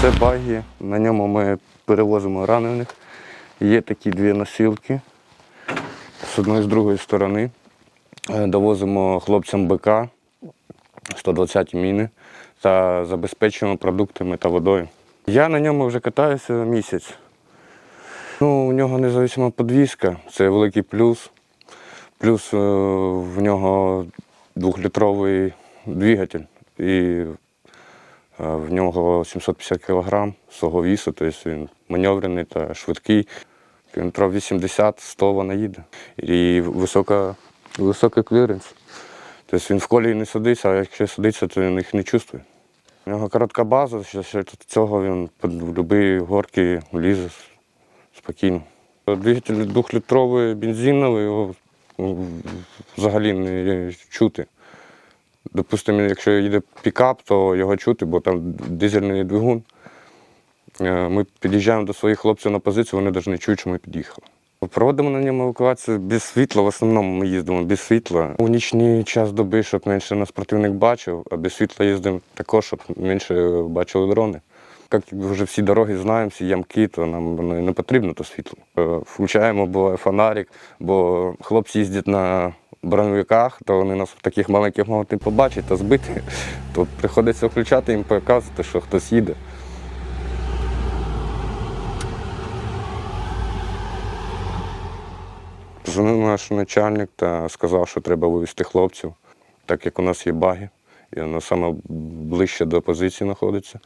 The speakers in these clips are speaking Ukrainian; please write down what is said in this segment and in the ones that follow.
Це багі, на ньому ми перевозимо ранених. Є такі дві носілки з одної з другої сторони. Е, Довозимо хлопцям БК 120 міни та забезпечуємо продуктами та водою. Я на ньому вже катаюся місяць. Ну, у нього независима подвізка, це великий плюс. Плюс е, в нього двохлітровий двигатель і в нього 750 кг свого вісу, тобто він маневрений та швидкий. Кілометрів 80-100 вона їде. І висока, високий кліренс. Тобто він в колії не садиться, а якщо садиться, то він їх не чувствує. У нього коротка база, що цього він під будь-які горки лізе спокійно. Двигатель двохлітровий бензиновий, його взагалі не чути. Допустимо, якщо їде пікап, то його чути, бо там дизельний двигун. Е, Ми під'їжджаємо до своїх хлопців на позицію, вони навіть не чують, що ми під'їхали. Проводимо на ньому евакуацію без світла. В основному ми їздимо без світла. У нічний час доби, щоб менше нас противник бачив, а без світла їздимо також, щоб менше бачили дрони. Як вже всі дороги знаємо, всі ямки, то нам не потрібно то світло. Е, Включаємо буває фонарик, бо хлопці їздять на броневиках, то вони нас в таких маленьких можуть не побачити та збити. То приходиться включати їм показувати, що хтось їде. Дзвонив наш начальник та сказав, що треба вивезти хлопців, так як у нас є баги, і воно саме ближче до позиції знаходиться.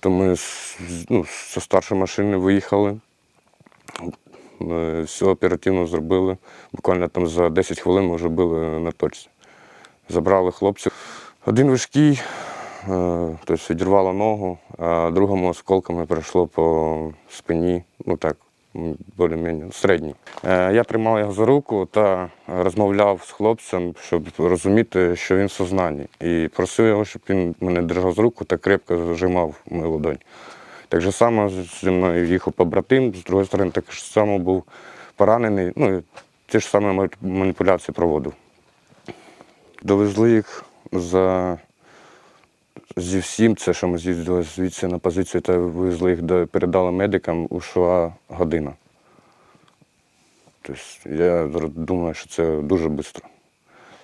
То ми з, ну, зі старшої машини виїхали, все оперативно зробили. Буквально там за 10 хвилин ми вже були на точці. Забрали хлопців. Один важкий, е, тобто відірвало ногу, а другому осколками пройшло по спині, ну так, більш-менш середній. Е, Я тримав його за руку та розмовляв з хлопцем, щоб розуміти, що він в сознанні. І просив його, щоб він мене держав за руку та крепко зажимав мою ладонь. Так же само зі мною їхав побратим, з другої сторони, так само був поранений. Ну, ті ж самі маніпуляції проводив. Довезли їх за зі всім, це що ми з'їздили звідси на позицію, та вивезли їх, до, передали медикам, ушла година. Тобто я думаю, що це дуже швидко.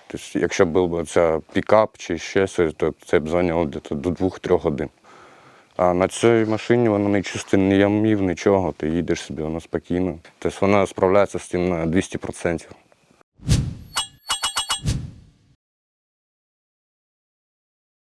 Тобто, якщо б був ця пікап чи ще щось, то це б зайняло до 2-3 годин. А на цій машині вона не чисти ні ямів, нічого, ти їдеш собі, вона спокійно. Тобто вона справляється з тим на 200%.